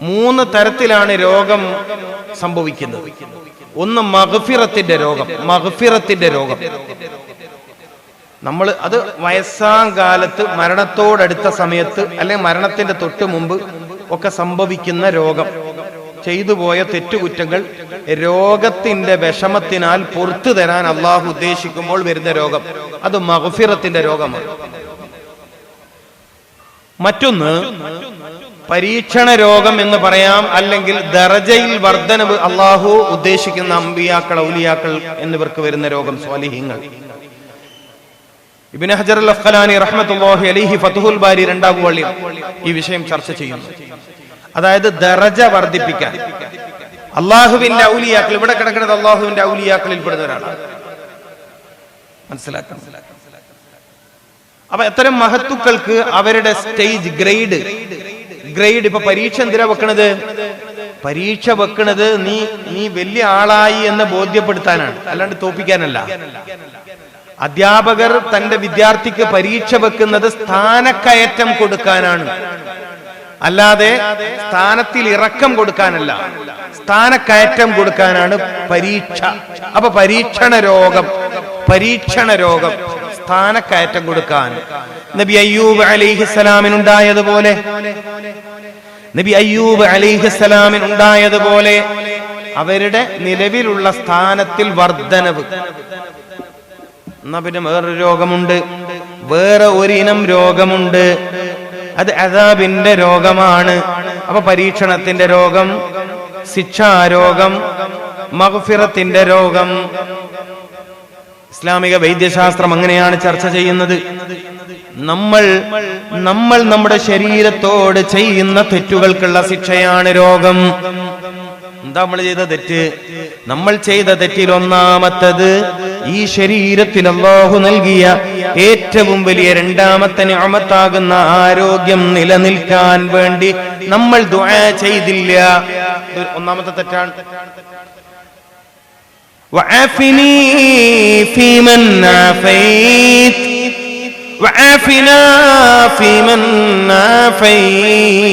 മൂന്ന് തരത്തിലാണ് രോഗം സംഭവിക്കുന്നത്. ഒന്ന് മഹഫിറത്തിന്റെ രോഗം മഹഫിറത്തിന്റെ രോഗം. നമ്മൾ അത് വയസ്സാം കാലത്ത് മരണത്തോടടുത്ത സമയത്ത് അല്ലെങ്കിൽ മരണത്തിന്റെ തൊട്ട് മുമ്പ് ഒക്കെ സംഭവിക്കുന്ന രോഗം. ചെയ്തു പോയ തെറ്റുകുറ്റങ്ങൾ രോഗത്തിന്റെ വിഷമത്തിനാൽ പുറത്തു തരാൻ അള്ളാഹു ഉദ്ദേശിക്കുമ്പോൾ വരുന്ന രോഗം. അത് മഹഫിറത്തിന്റെ രോഗമാണ്. മറ്റൊന്ന് പരീക്ഷണ രോഗം എന്ന് പറയാം അല്ലെങ്കിൽ ദറജയിൽ വർധനവ് അള്ളാഹു ഉദ്ദേശിക്കുന്ന അമ്പിയാക്കൾ ഔലിയാക്കൾ എന്നിവർക്ക് വരുന്ന രോഗം സ്വാലിഹ്യങ്ങൾ ഇബിന് ഹജർ അഫ്ഖലാനി റഹ്മത്തുള്ളാഹി അലൈഹി ഫതുഹുൽ ബാരി രണ്ടാം വള്ളി ഈ വിഷയം ചർച്ച ചെയ്യുന്നു. അതായത് ദറജ വർദ്ധിപ്പിക്കാൻ. അള്ളാഹുവിന്റെ ഔലിയാക്കൾ ഇവിടെ കിടക്കുന്നത് അള്ളാഹുവിന്റെ ഔലിയാക്കളിൽ പെടുന്നവരാണ് മനസ്സിലാക്കാം അപ്പൊ എത്തരം മഹത്തുക്കൾക്ക് അവരുടെ സ്റ്റേജ് ഗ്രേഡ് ഗ്രേഡ് ഇപ്പൊ പരീക്ഷ എന്തിനാ വെക്കണത്? പരീക്ഷ വെക്കണത് നീ നീ വലിയ ആളായി എന്ന് ബോധ്യപ്പെടുത്താനാണ്. അല്ലാണ്ട് തോപ്പിക്കാനല്ല. അധ്യാപകർ തന്റെ വിദ്യാർത്ഥിക്ക് പരീക്ഷ വെക്കുന്നത് സ്ഥാനക്കയറ്റം കൊടുക്കാനാണ്. അല്ലാതെ സ്ഥാനത്തിൽ ഇറക്കം കൊടുക്കാനല്ല. സ്ഥാനക്കയറ്റം കൊടുക്കാനാണ് പരീക്ഷ. അപ്പൊ പരീക്ഷണ രോഗം പരീക്ഷണ രോഗം. സ്ഥാനക്കയറ്റം കൊടുക്കാൻ. നബി അയ്യൂബ് അലിഹിസ്സലാമിനുണ്ടായതുപോലെ നബി അയ്യൂബ് അലിഹിസ്സലാമിനുണ്ടായതുപോലെ അവരുടെ നിലവിലുള്ള സ്ഥാനത്തിൽ വർദ്ധനവ് എന്നാ പിന്നെ വേറൊരു രോഗമുണ്ട്. വേറെ ഒരിനം രോഗമുണ്ട്. അത് അദാബിന്റെ രോഗമാണ്. അപ്പൊ പരീക്ഷണത്തിന്റെ രോഗം ശിക്ഷാരോഗം മഹഫിറത്തിന്റെ രോഗം ഇസ്ലാമിക വൈദ്യശാസ്ത്രം അങ്ങനെയാണ് ചർച്ച ചെയ്യുന്നത്. നമ്മൾ നമ്മൾ നമ്മുടെ ശരീരത്തോട് ചെയ്യുന്ന തെറ്റുകൾക്കുള്ള ശിക്ഷയാണ് രോഗം. എന്താ നമ്മൾ ചെയ്ത തെറ്റ്? നമ്മൾ ചെയ്ത തെറ്റിൽ ഒന്നാമത്തത് ഈ ശരീരത്തിൽ അള്ളാഹു നൽകിയ ഏറ്റവും വലിയ രണ്ടാമത്തെ ഞാമത്താകുന്ന ആരോഗ്യം നിലനിൽക്കാൻ വേണ്ടി നമ്മൾ ദുആ ചെയ്തില്ല. തെറ്റാണ് തെറ്റാണ് തെറ്റാണ്. وعافني فيمن عافيت وعافنا فيمن عافيت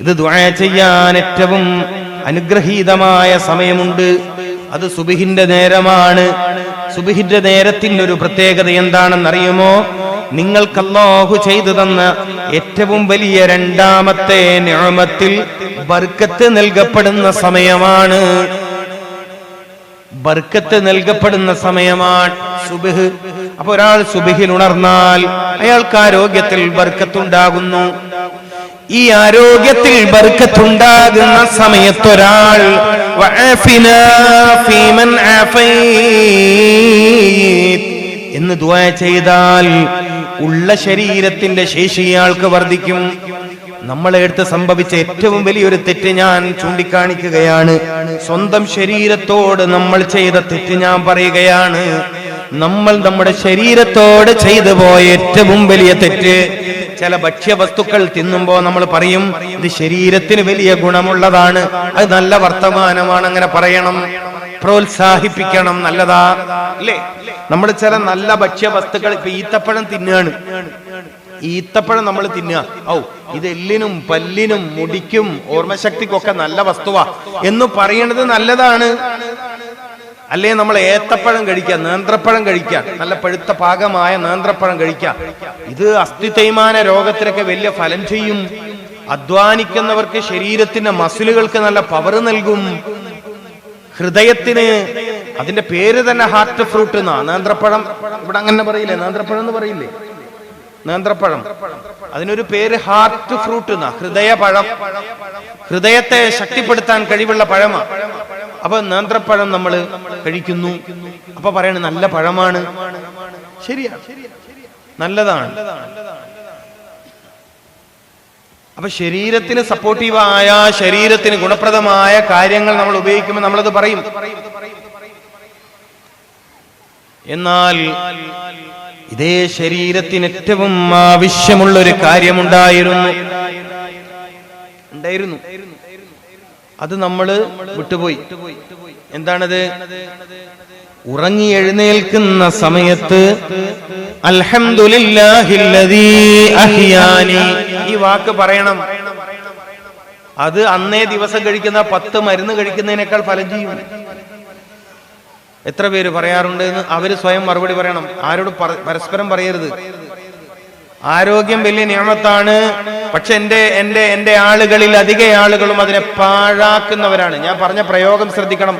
ഇത് ദുആ ചെയ്യാൻ ഏറ്റവും അനുഗ്രഹീതമായ സമയമുണ്ട് അത് സുബിഹിന്റെ നേരമാണ് സുബിഹിന്റെ നേരത്തിന്റെ ഒരു പ്രത്യേകത എന്താണെന്നറിയുമോ നിങ്ങൾക്ക് അല്ലാഹു ചെയ്തു തന്ന ഏറ്റവും വലിയ രണ്ടാമത്തെ നിയമത്തിൽ ബർക്കത്ത് നൽകപ്പെടുന്ന സമയമാണ് ബർക്കത്ത് നൽകപ്പെടുന്ന സമയമാണ് സുബിഹ്. അപ്പൊ ഒരാൾ സുബിഹിൽ ഉണർന്നാൽ അയാൾക്ക് ആരോഗ്യത്തിൽ ബർക്കത്തുണ്ടാകുന്നു. ഈ ആരോഗ്യത്തിൽ ബർക്കത്തുണ്ടാകുന്ന സമയത്തൊരാൾ എന്ന് ദുആ ചെയ്താൽ ഉള്ള ശരീരത്തിന്റെ ശേഷി ഇയാൾക്ക് വർദ്ധിക്കും. നമ്മളെ എടുത്ത് സംഭവിച്ച ഏറ്റവും വലിയൊരു തെറ്റ് ഞാൻ ചൂണ്ടിക്കാണിക്കുകയാണ്. സ്വന്തം ശരീരത്തോട് നമ്മൾ ചെയ്ത തെറ്റ് ഞാൻ പറയുകയാണ്. നമ്മൾ നമ്മുടെ ശരീരത്തോട് ചെയ്തു പോയ ഏറ്റവും വലിയ തെറ്റ്. ചില ഭക്ഷ്യവസ്തുക്കൾ തിന്നുമ്പോ നമ്മൾ പറയും ഇത് ശരീരത്തിന് വലിയ ഗുണമുള്ളതാണ്. അത് നല്ല വർത്തമാനമാണ്. അങ്ങനെ പറയണം. പ്രോത്സാഹിപ്പിക്കണം. നല്ലതാ. അല്ലേ? നമ്മൾ ചില നല്ല ഭക്ഷ്യവസ്തുക്കൾ ഇപ്പൊ ഈത്തപ്പഴം തിന്നുകയാണ് ഈത്തപ്പഴം നമ്മൾ തിന്നുക. ഔ ഇത് എല്ലിനും പല്ലിനും മുടിക്കും ഓർമ്മശക്തിക്കൊക്കെ നല്ല വസ്തുവാ. എന്ന് പറയണത് നല്ലതാണ്. അല്ലേ നമ്മൾ ഏത്തപ്പഴം കഴിക്കുക നേന്ത്രപ്പഴം കഴിക്കുക നല്ല പഴുത്ത പാകമായ നേന്ത്രപ്പഴം കഴിക്കുക. ഇത് അസ്ഥി തേയ്മാന രോഗത്തിനൊക്കെ വലിയ ഫലം ചെയ്യും. അധ്വാനിക്കുന്നവർക്ക് ശരീരത്തിന്റെ മസിലുകൾക്ക് നല്ല പവർ നൽകും. ഹൃദയത്തിന് അതിന്റെ പേര് തന്നെ ഹാർട്ട് ഫ്രൂട്ട് എന്നാ നേന്ത്രപ്പഴം ഇവിടെ അങ്ങനെ പറയില്ലേ? നേന്ത്രപ്പഴം എന്ന് പറയില്ലേ? നേന്ത്രപ്പഴം. അതിനൊരു പേര് ഹാർട്ട് ഫ്രൂട്ട് എന്നാ. ഹൃദയപഴം. ഹൃദയത്തെ ശക്തിപ്പെടുത്താൻ കഴിവുള്ള പഴമാ. അപ്പൊ നേന്ത്രപ്പഴം നമ്മൾ കഴിക്കുന്നു. അപ്പൊ പറയണ നല്ല പഴമാണ്. ശരിയാ. നല്ലതാണ്. അപ്പൊ ശരീരത്തിന് സപ്പോർട്ടീവായ ശരീരത്തിന് ഗുണപ്രദമായ കാര്യങ്ങൾ നമ്മൾ ഉപയോഗിക്കുമ്പോൾ നമ്മളത് പറയും. എന്നാൽ ഇതേ ശരീരത്തിന് ഏറ്റവും ആവശ്യമുള്ള ഒരു കാര്യമുണ്ടായിരുന്നു. ഉണ്ടായിരുന്നു. അത് നമ്മൾ വിട്ടുപോയി. എന്താണത്? ഉറങ്ങി എഴുന്നേൽക്കുന്ന സമയത്ത് അൽഹംദുലില്ലാഹില്ലദീ ഈ വാക്ക് പറയണം. അത് അന്നേ ദിവസം കഴിക്കുന്ന പത്ത് മരുന്ന് കഴിക്കുന്നതിനേക്കാൾ ഫലം ചെയ്യും. എത്ര പേര് പറയാറുണ്ട് എന്ന് അവർ സ്വയം മറുപടി പറയണം. ആരോട് പരസ്പരം പറയരുത്. ആരോഗ്യം വലിയ നിയമത്താണ്. പക്ഷെ എന്റെ എന്റെ എന്റെ ആളുകളിൽ അധിക ആളുകളും അതിനെ പാഴാക്കുന്നവരാണ്. ഞാൻ പറഞ്ഞ പ്രയോഗം ശ്രദ്ധിക്കണം.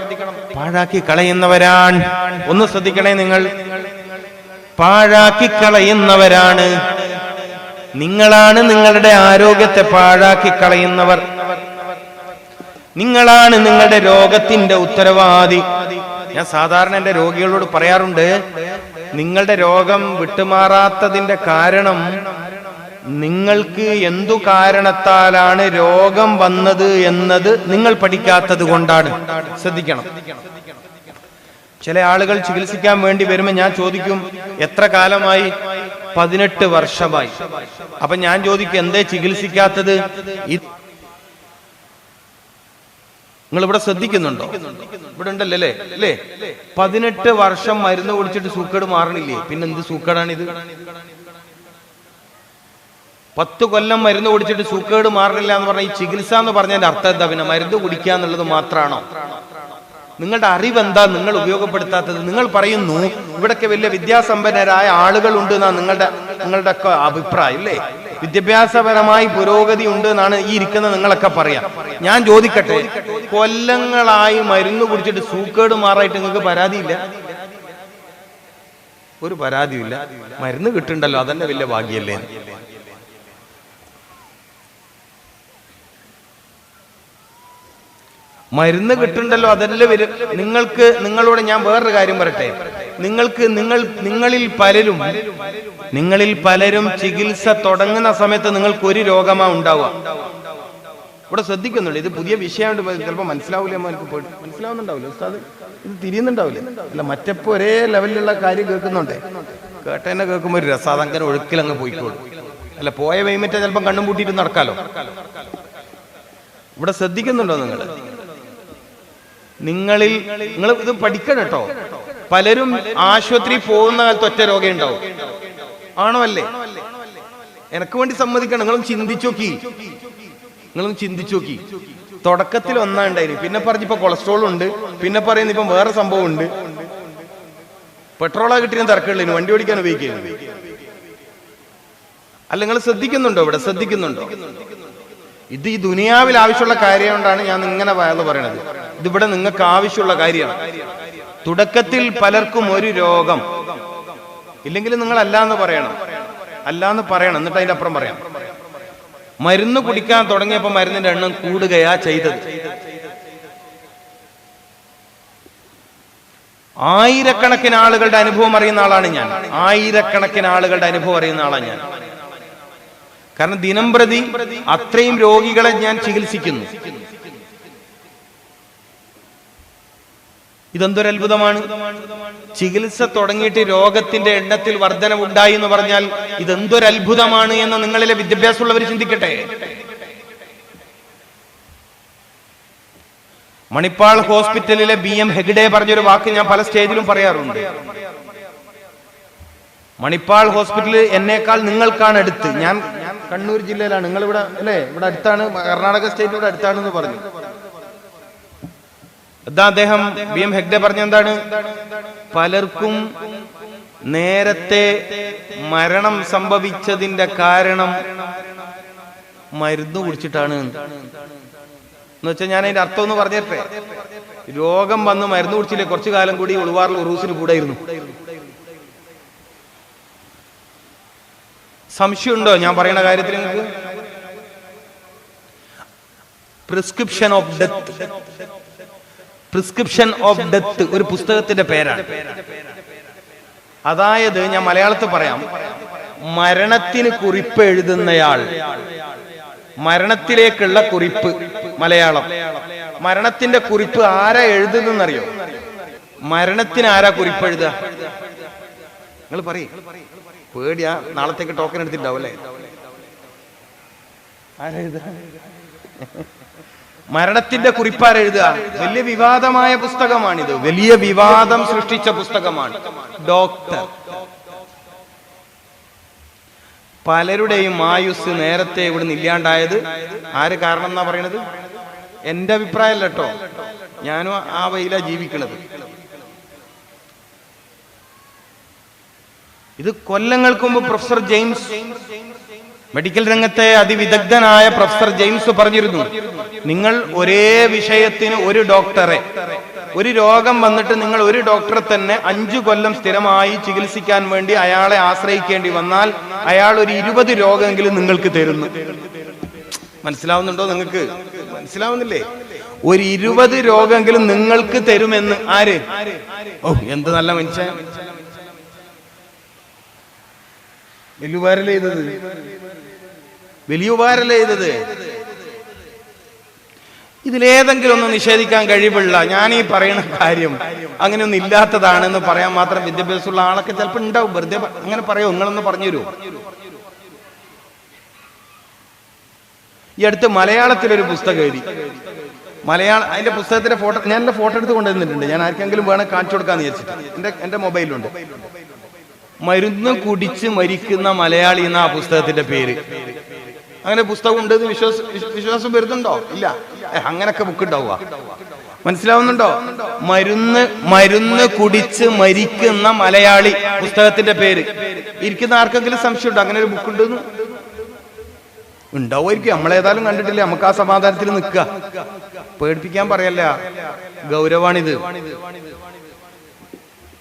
പാഴാക്കി കളയുന്നവരാണ്. ഒന്ന് ശ്രദ്ധിക്കണേ നിങ്ങൾ. പാഴാക്കി കളയുന്നവരാണ്. നിങ്ങളാണ് നിങ്ങളുടെ ആരോഗ്യത്തെ പാഴാക്കി കളയുന്നവർ. നിങ്ങളാണ് നിങ്ങളുടെ രോഗത്തിന്റെ ഉത്തരവാദി. ഞാൻ സാധാരണ എന്റെ രോഗികളോട് പറയാറുണ്ട് നിങ്ങളുടെ രോഗം വിട്ടുമാറാത്തതിന്റെ കാരണം നിങ്ങൾക്ക് എന്തു കാരണത്താലാണ് രോഗം വന്നത് എന്നത് നിങ്ങൾ പഠിക്കാത്തത് കൊണ്ടാണ്. ശ്രദ്ധിക്കണം. ചില ആളുകൾ ചികിത്സിക്കാൻ വേണ്ടി വരുമ്പോൾ ഞാൻ ചോദിക്കും എത്ര കാലമായി? പതിനെട്ട് വർഷമായി. അപ്പൊ ഞാൻ ചോദിക്കും എന്തേ ചികിത്സിക്കാത്തത്? നിങ്ങൾ ഇവിടെ ശ്രദ്ധിക്കുന്നുണ്ടോ? ഇവിടെ ഉണ്ടല്ലേ അല്ലേ പതിനെട്ട് വർഷം മരുന്ന് കുടിച്ചിട്ട് സൂക്കേട് മാറണില്ലേ? പിന്നെ എന്ത് സൂക്കേടാണിത്? പത്ത് കൊല്ലം മരുന്ന് കുടിച്ചിട്ട് സൂക്കേട് മാറണില്ല എന്ന് പറഞ്ഞാൽ ഈ ചികിത്സ എന്ന് പറഞ്ഞതിന്റെ അർത്ഥം എന്താ? പിന്നെ മരുന്ന് കുടിക്കുക എന്നുള്ളത് മാത്രമാണോ നിങ്ങളുടെ അറിവ് എന്താ നിങ്ങൾ ഉപയോഗപ്പെടുത്താത്തത്. നിങ്ങൾ പറയുന്നു ഇവിടൊക്കെ വലിയ വിദ്യാസമ്പന്നരായ ആളുകളുണ്ട് എന്നാ നിങ്ങളുടെ നിങ്ങളുടെ ഒക്കെ അഭിപ്രായം അല്ലേ വിദ്യാഭ്യാസപരമായി പുരോഗതി ഉണ്ട് എന്നാണ് ഈ ഇരിക്കുന്ന നിങ്ങളൊക്കെ പറയാം. ഞാൻ ചോദിക്കട്ടെ കൊല്ലങ്ങളായി മരുന്ന് കുടിച്ചിട്ട് സൂക്കേട് മാറായിട്ട് നിങ്ങൾക്ക് പരാതിയില്ല? ഒരു പരാതിയില്ല മരുന്ന് കിട്ടുണ്ടല്ലോ അതന്നെ വലിയ ഭാഗ്യല്ലേ? മരുന്ന് കിട്ടുണ്ടല്ലോ അതല്ലേ വരും നിങ്ങൾക്ക് നിങ്ങളോട് ഞാൻ വേറൊരു കാര്യം പറയട്ടെ. നിങ്ങൾക്ക് നിങ്ങൾ നിങ്ങളിൽ പലരും നിങ്ങളിൽ പലരും ചികിത്സ തുടങ്ങുന്ന സമയത്ത് നിങ്ങൾക്ക് ഒരു രോഗമാ ഉണ്ടാവുക. ഇവിടെ ശ്രദ്ധിക്കുന്നുണ്ട് ഇത് പുതിയ വിഷയമായിട്ട് ചിലപ്പോൾ മനസ്സിലാവില്ല പോയിട്ട്. മനസ്സിലാവുന്നുണ്ടാവില്ല ഉസ്താദ് ഇത് തിരിയുന്നുണ്ടാവില്ലേ. അല്ല മറ്റപ്പോ ഒരേ ലെവലിലുള്ള കാര്യം കേൾക്കുന്നുണ്ടേ. കേട്ടേനെ കേൾക്കുമ്പോൾ ഒരു അങ്ങനെ ഒഴുക്കിലങ്ങ് പോയിക്കോളും. അല്ല പോയ വൈമറ്റ ചിലപ്പോൾ കണ്ണും പൂട്ടിയിട്ട് നടക്കാലോ? ഇവിടെ ശ്രദ്ധിക്കുന്നുണ്ടോ നിങ്ങൾ? നിങ്ങളിൽ നിങ്ങൾ ഇത് പഠിക്കണം കേട്ടോ. പലരും ആശുപത്രി പോകുന്ന കാലത്ത് ഒറ്റ രോഗം ഉണ്ടാവും ആണോ അല്ലേ? എനക്ക് വേണ്ടി സമ്മതിക്കണം. നിങ്ങളും ചിന്തിച്ചു നോക്കി. നിങ്ങളും ചിന്തിച്ചു നോക്കി. തുടക്കത്തിൽ ഒന്നാ ഉണ്ടായിരുന്നു പിന്നെ പറഞ്ഞിപ്പോ കൊളസ്ട്രോൾ ഉണ്ട്. പിന്നെ പറയുന്ന ഇപ്പം വേറെ സംഭവം ഉണ്ട്. പെട്രോളാ കിട്ടിയ തിരക്കുള്ളതിന് വണ്ടി ഓടിക്കാൻ ഉപയോഗിക്കുന്നു അല്ല നിങ്ങൾ ശ്രദ്ധിക്കുന്നുണ്ടോ ഇവിടെ? ശ്രദ്ധിക്കുന്നുണ്ടോ? ഇത് ഈ ദുനിയാവിൽ ആവശ്യമുള്ള കാര്യം കൊണ്ടാണ് ഞാൻ ഇങ്ങനെ വയൽ പറയണത് ഇതിവിടെ നിങ്ങൾക്ക് ആവശ്യമുള്ള കാര്യമാണ്. തുടക്കത്തിൽ പലർക്കും ഒരു രോഗം. ഇല്ലെങ്കിലും നിങ്ങൾ അല്ലാന്ന് പറയണം. അല്ലാന്ന് പറയണം. എന്നിട്ട് അതിന്റെ അപ്പുറം പറയാം. മരുന്ന് കുടിക്കാൻ തുടങ്ങിയപ്പോ മരുന്നിന്റെ എണ്ണം കൂടുകയാ ചെയ്തത്. ആയിരക്കണക്കിന് ആളുകളുടെ അനുഭവം അറിയുന്ന ആളാണ് ഞാൻ. ആയിരക്കണക്കിന് ആളുകളുടെ അനുഭവം അറിയുന്ന ആളാണ് ഞാൻ. കാരണം ദിനം പ്രതി അത്രയും രോഗികളെ ഞാൻ ചികിത്സിക്കുന്നു. ഇതെന്തൊരു അത്ഭുതമാണ്? ചികിത്സ തുടങ്ങിയിട്ട് രോഗത്തിന്റെ എണ്ണത്തിൽ വർധനവുണ്ടായി എന്ന് പറഞ്ഞാൽ ഇതെന്തൊരു അത്ഭുതമാണ് എന്ന് നിങ്ങളിലെ വിദ്യാഭ്യാസമുള്ളവർ ചിന്തിക്കട്ടെ. മണിപ്പാൾ ഹോസ്പിറ്റലിലെ ബി എം ഹെഗ്ഡെ പറഞ്ഞൊരു വാക്ക് ഞാൻ പല സ്റ്റേജിലും പറയാറുണ്ട്. മണിപ്പാൾ ഹോസ്പിറ്റലിൽ എന്നേക്കാൾ നിങ്ങൾക്കാണ് അടുത്ത്. ഞാൻ കണ്ണൂർ ജില്ലയിലാണ്. നിങ്ങൾ ഇവിടെ അല്ലേ? ഇവിടെ അടുത്താണ് കർണാടക സ്റ്റേറ്റ് ഇവിടെ അടുത്താണെന്ന് പറഞ്ഞു. എന്താ അദ്ദേഹം ബി എം ഹെഗ്ഡെ പറഞ്ഞ എന്താണ്? പലർക്കും നേരത്തെ മരണം സംഭവിച്ചതിന്റെ കാരണം മരുന്ന് കുടിച്ചിട്ടാണ്. എന്ന് വെച്ചാൽ ഞാൻ അതിന്റെ അർത്ഥം ഒന്ന് പറഞ്ഞിട്ടെ രോഗം വന്ന് മരുന്ന് കുടിച്ചില്ലേ? കുറച്ചു കാലം കൂടി ഉളുവാറിൽ ഉറൂസിന് കൂടെയിരുന്നു സംശയമുണ്ടോ? ഞാൻ പറയുന്ന കാര്യത്തിൽ നിങ്ങൾക്ക്? Prescription of death prescription of death ഒരു പുസ്തകത്തിന്റെ പേരാണ്. അതായത് ഞാൻ മലയാളത്തിൽ പറയാം മരണത്തിന് കുറിപ്പ് എഴുതുന്നയാൾ മരണത്തിലേക്കുള്ള കുറിപ്പ് മലയാളം. മരണത്തിന്റെ കുറിപ്പ് ആരാ എഴുതുന്നറിയോ മരണത്തിന് ആരാ കുറിപ്പ് എഴുതുക? നിങ്ങൾ പറയും. പേടിയാ നാളത്തേക്ക് ടോക്കൺ എടുത്തിട്ടുണ്ടാവും അല്ലേ? ആരാ എഴുതുക? മരണത്തിന്റെ കുറിപ്പാർ എഴുതുക. വലിയ വിവാദമായ പുസ്തകമാണിത്. വലിയ വിവാദം സൃഷ്ടിച്ച പുസ്തകമാണ്. ഡോക്ടർ. പലരുടെയും ആയുസ് നേരത്തെ ഇവിടുന്ന് ഇല്ലാണ്ടായത് ആര് കാരണം എന്നാ പറയണത്? എന്റെ അഭിപ്രായമല്ല കേട്ടോ. ഞാനും ആ വയിലാ ജീവിക്കണത്. ഇത് കൊല്ലങ്ങൾക്ക് മുമ്പ് പ്രൊഫസർ ജെയിംസ് മെഡിക്കൽ രംഗത്തെ അതിവിദഗ്ധനായ പ്രൊഫസർ ജെയിംസ് പറഞ്ഞിരുന്നു. നിങ്ങൾ ഒരേ വിഷയത്തിന് ഒരു ഡോക്ടറെ ഒരു രോഗം വന്നിട്ട് നിങ്ങൾ ഒരു ഡോക്ടറെ തന്നെ അഞ്ചു കൊല്ലം സ്ഥിരമായി ചികിത്സിക്കാൻ വേണ്ടി അയാളെ ആശ്രയിക്കേണ്ടി വന്നാൽ അയാൾ ഒരു ഇരുപത് രോഗമെങ്കിലും നിങ്ങൾക്ക് തരുന്നു. മനസ്സിലാവുന്നുണ്ടോ നിങ്ങൾക്ക്? മനസ്സിലാവുന്നില്ലേ? ഒരു ഇരുപത് രോഗമെങ്കിലും നിങ്ങൾക്ക് തരുമെന്ന് ആര്? ഓ എന്ത് നല്ല മനുഷ്യൻ. വലിയ ഉപകാരമല്ലേ ചെയ്തത്? വലിയ ഉപകാരമല്ലേ ചെയ്തത്? ഇതിലേതെങ്കിലും ഒന്ന് നിഷേധിക്കാൻ കഴിവുള്ള ഞാൻ ഈ പറയുന്ന കാര്യം അങ്ങനെയൊന്നും ഇല്ലാത്തതാണെന്ന് പറയാൻ മാത്രം വിദ്യാഭ്യാസമുള്ള ആളൊക്കെ ചിലപ്പോൾ ഉണ്ടാവും. വെറുതെ അങ്ങനെ പറയോ? നിങ്ങളൊന്ന് പറഞ്ഞു തരുമോ ഈ അടുത്ത് മലയാളത്തിലൊരു പുസ്തകം എഴുതി. മലയാളം അതിന്റെ പുസ്തകത്തിന്റെ ഫോട്ടോ ഞാൻ എന്റെ ഫോട്ടോ എടുത്ത് കൊണ്ടുവന്നിട്ടുണ്ട്. ഞാൻ ആർക്കെങ്കിലും വേണം കാണിച്ചു കൊടുക്കാന്ന് വിചാരിച്ചിട്ട്. എന്റെ എന്റെ മൊബൈലുണ്ട് മരുന്ന് കുടിച്ച് മരിക്കുന്ന മലയാളി എന്ന ആ പുസ്തകത്തിന്റെ പേര്. അങ്ങനെ പുസ്തകം ഉണ്ട് വിശ്വാസ വിശ്വാസം വരുന്നുണ്ടോ? ഇല്ല. അങ്ങനൊക്കെ ബുക്ക് ഉണ്ടാവുക. മനസ്സിലാവുന്നുണ്ടോ? മരുന്ന് മരുന്ന് കുടിച്ച് മരിക്കുന്ന മലയാളി പുസ്തകത്തിന്റെ പേര്. ഇരിക്കുന്ന ആർക്കെങ്കിലും സംശയമുണ്ടോ? അങ്ങനെ ഒരു ബുക്ക് ഉണ്ടെന്ന്? ഉണ്ടാവുമായിരിക്കും. നമ്മളേതായാലും കണ്ടിട്ടില്ല? നമുക്ക് ആ സമാധാനത്തിൽ നിൽക്കുക. പേടിപ്പിക്കാൻ പറയല്ല. ഗൗരവാണിത്.